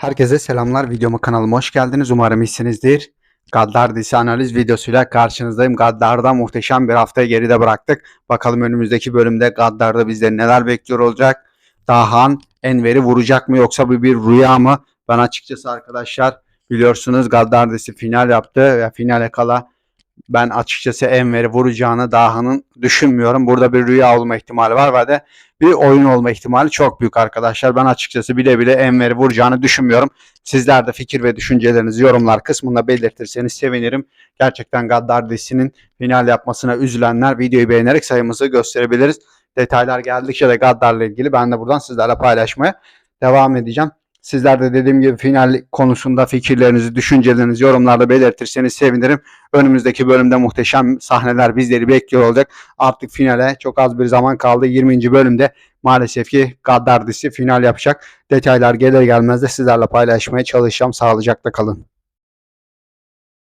Herkese selamlar. Videoma kanalıma hoş geldiniz. Umarım iyisinizdir. Gaddar dizisi analiz videosuyla karşınızdayım. Gaddar'da muhteşem bir haftayı geride bıraktık. Bakalım önümüzdeki bölümde Gaddar'da bizleri neler bekliyor olacak? Dahan Enver'i vuracak mı yoksa bu bir rüya mı? Ben açıkçası arkadaşlar biliyorsunuz Gaddar dizisi final yaptı ve finale kala ben açıkçası Enver'i vuracağını Dahan'ın düşünmüyorum. Burada bir rüya olma ihtimali var ve de bir oyun olma ihtimali çok büyük arkadaşlar. Ben açıkçası bile bile Enver'i vuracağını düşünmüyorum. Sizler de fikir ve düşüncelerinizi yorumlar kısmında belirtirseniz sevinirim. Gerçekten Gaddar dizisinin final yapmasına üzülenler videoyu beğenerek sayımızı gösterebiliriz. Detaylar geldikçe de Gaddar'la ilgili ben de buradan sizlerle paylaşmaya devam edeceğim. Sizler de dediğim gibi final konusunda fikirlerinizi, düşüncelerinizi yorumlarda belirtirseniz sevinirim. Önümüzdeki bölümde muhteşem sahneler bizleri bekliyor olacak. Artık finale çok az bir zaman kaldı. 20. bölümde maalesef ki Gaddar dizisi final yapacak. Detaylar gelir gelmez de sizlerle paylaşmaya çalışacağım. Sağlıcakla kalın.